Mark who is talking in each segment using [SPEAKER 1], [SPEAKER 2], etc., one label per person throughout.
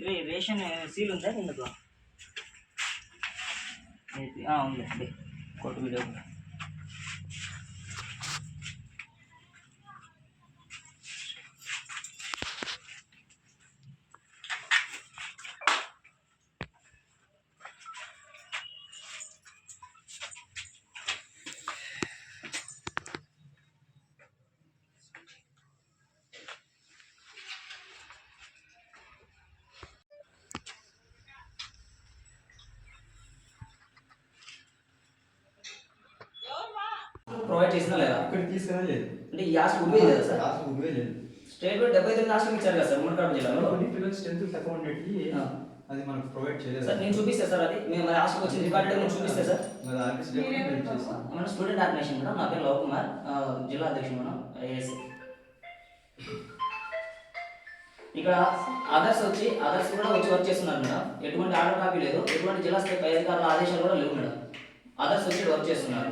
[SPEAKER 1] రే ration seal ఉందా ఇందులో ఏంటి? ఆ, ఉంది ఉంది కొట్టు వీడియో ప్రొవైడ్ చేసినా లేదా?
[SPEAKER 2] ఇక్కడ తీసుకురా లేదు.
[SPEAKER 1] అంటే ఈ హాస్టల్ ఉద్యోగం కదా సార్?
[SPEAKER 2] రాష్ట్ర ఉద్యోగం లేదు
[SPEAKER 1] స్టేట్ బోర్డ్ డెబ్బై తొమ్మిది హాస్టల్ ఇచ్చారు కదా సార్ ఉమ్మడికాడు జిల్లాలో?
[SPEAKER 2] కొన్ని పిల్లలు స్ట్రెంత్ తక్కువ ఉండేటి. అది మనకు ప్రొవైడ్ చేయలేదు.
[SPEAKER 1] సార్ నేను చూపిస్తా సార్ అది. మేము మరి హాస్టల్కి వచ్చిన రికార్డు నేను చూపిస్తే సార్. మన స్టూడెంట్ ఆర్గనైజేషన్ మేడం నా పేరు లవ్ కుమార్ ఆ, జిల్లా అధ్యక్షుడు మేడం ఐఏఎస్. ఇక్కడ అదర్స్ వచ్చి అదర్స్ కూడా వచ్చి వర్క్ చేస్తున్నారు మేడం. ఎటువంటి ఆర్డర్ కాపీ లేదు. ఎటువంటి జిల్లా స్థాయి అధికారుల ఆదేశాలు కూడా లేవు మేడం. అదర్స్ వచ్చి వర్క్ చేస్తున్నారు.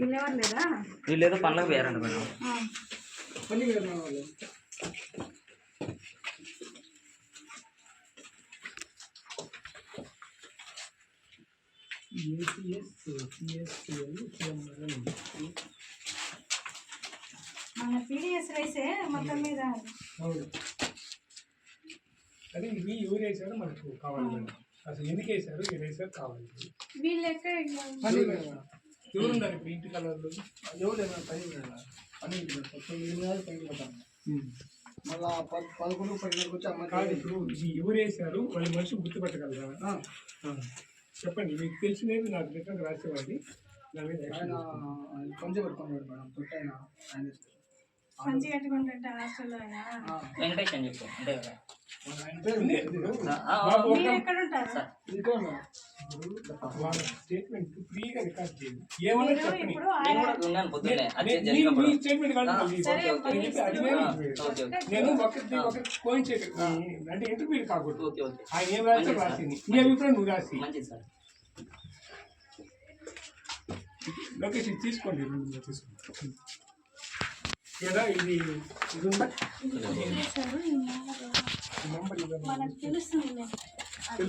[SPEAKER 3] వీళ్ళెవరు లేదా
[SPEAKER 1] వీళ్ళు ఏదో పనులకు పోయారంట మేడం
[SPEAKER 3] మన పీడిఎస్ రైసే మొత్తం మీద
[SPEAKER 4] అవును అదే ఇవి ఎవరు వేసారో మనకు కావాలి మేడం అసలు ఎందుకు వేసారు ఈ వేసారు కావాలి
[SPEAKER 3] వీళ్ళు ఎక్కడ
[SPEAKER 4] అది మేడం ఎవరున్నారు ఇప్పుడు ఇంటి కలర్లు ఎవరైనా పని మేడం పని పైకి పోతాను
[SPEAKER 5] మళ్ళా పద్ పదకొండు పన్నెండుకి వచ్చి అమ్మ
[SPEAKER 4] కాదు ఇప్పుడు ఎవరు వేసారు వాళ్ళ మనిషి గుర్తుపట్టగలరా? ఆ. చెప్పండి మీకు తెలిసినవి నాకు రిటర్న్ రాసేవాడి
[SPEAKER 5] ఆయన కొంచెం పెట్టుకున్నాడు మేడం తొట్టి ఆయన ఆయన చేస్తాడు.
[SPEAKER 3] సంచి కట్టుకుంటుంటే హాస్టల్లో ఆయన?
[SPEAKER 5] ఆ,
[SPEAKER 1] వెంకటేష్ అని చెప్పు
[SPEAKER 5] ఇక్కడ
[SPEAKER 4] వాళ్ళ స్టేట్మెంట్ ఫ్రీగా రికార్డ్ చేయండి ఏమన్నా చెప్పండి మీ- స్టేట్మెంట్ నేను కోయిన్ అంటే ఇంటర్వ్యూ కాకూడదు ఆయన ఏం రాసి. రాసింది అభిప్రాయం నువ్వు రాసి లొకేషన్ తీసుకోండి తీసుకోండి ఇది ఇది ఉందా.
[SPEAKER 3] మనకు తెలుస్తుంది అది